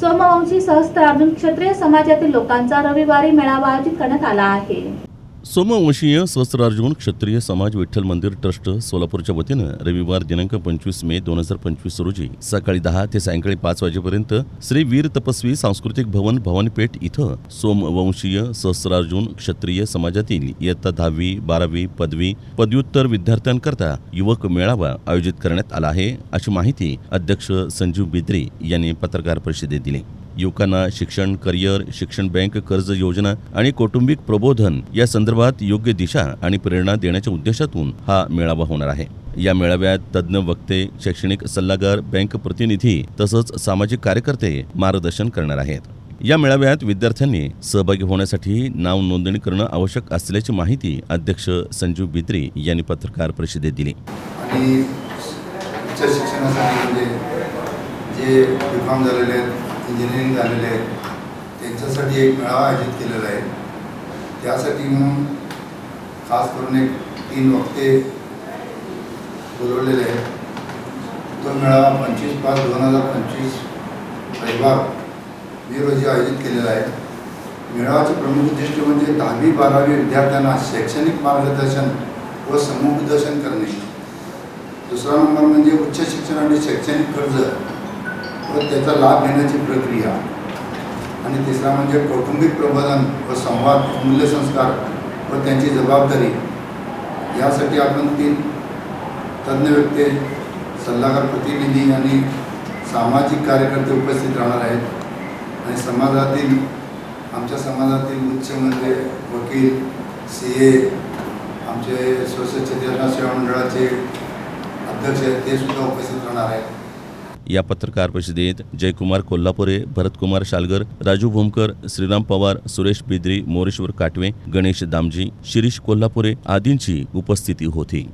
सोमवंशी सहस्त्रार्जुन क्षत्रिय समाजातील लोकांचा रविवारी मेळावा आयोजित करण्यात आला आहे. सोमवंशीय सहस्रार्जुन क्षत्रिय समाज विठ्ठल मंदिर ट्रस्ट सोलापूरच्या वतीनं रविवार दिनांक पंचवीस मे दोन हजार पंचवीस रोजी सकाळी दहा ते सायंकाळी पाच वाजेपर्यंत श्री वीर तपस्वी सांस्कृतिक भवन भवानीपेठ इथं सोमवंशीय सहस्रार्जुन क्षत्रिय समाजातील इयत्ता दहावी बारावी पदवी पदव्युत्तर विद्यार्थ्यांकरता युवक मेळावा आयोजित करण्यात आला आहे अशी माहिती अध्यक्ष संजीव बिद्री यांनी पत्रकार परिषदेत दिली. युवकांना शिक्षण करिअर शिक्षण बँक कर्ज योजना आणि कौटुंबिक प्रबोधन या संदर्भात योग्य दिशा आणि प्रेरणा देण्याच्या उद्देशातून हा मेळावा होणार आहे. या मेळाव्यात तज्ज्ञ वक्ते शैक्षणिक सल्लागार बँक प्रतिनिधी तसंच सामाजिक कार्यकर्ते मार्गदर्शन करणार आहेत. या मेळाव्यात विद्यार्थ्यांनी सहभागी होण्यासाठी नाव नोंदणी करणं आवश्यक असल्याची माहिती अध्यक्ष संजीव बिद्री यांनी पत्रकार परिषदेत दिली. आणि उच्च शिक्षणासाठी म्हणजे जे बी झालेले आहेत इंजिनिअरिंग झालेले आहेत त्यांच्यासाठी एक मेळावा आयोजित केलेला आहे. त्यासाठी म्हणून खास करून एक तीन वक्ते बोलवलेले आहेत. तो मेळावा पंचवीस पाच दोन हजार पंचवीस रविवार मी रोजी आयोजित केलेला आहे. मेळाव्याचे प्रमुख उद्दिष्ट म्हणजे दहावी बारावी विद्यार्थ्यांना शैक्षणिक मार्गदर्शन व समुपदर्शन करणे. दुसरा नंबर म्हणजे उच्च शिक्षण आणि शैक्षणिक कर्ज. व त्याचा लाभ घेण्याची प्रक्रिया. आणि तिसरा म्हणजे कौटुंबिक प्रबोधन व संवाद मूल्यसंस्कार व त्यांची जबाबदारी. यासाठी आपण तीन तज्ज्ञ व्यक्ती सल्लागार प्रतिनिधी आणि सामाजिक कार्यकर्ते उपस्थित राहणार आहेत. आणि समाजातील आमच्या समाजातील उच्च म्हणजे वकील सी ए आमचे स्वस्त चेतना सेवा मंडळाचे अध्यक्ष आहेत ते सुद्धा उपस्थित राहणार आहेत. या पत्रकार परिषदेत जयकुमार कोल्हापुरे भरतकुमार शालगर राजू भोमकर श्रीराम पवार सुरेश बिद्री मोरेश्वर काटवे गणेश दामजी शिरीष कोल्हापुरे आदींची उपस्थिती होती.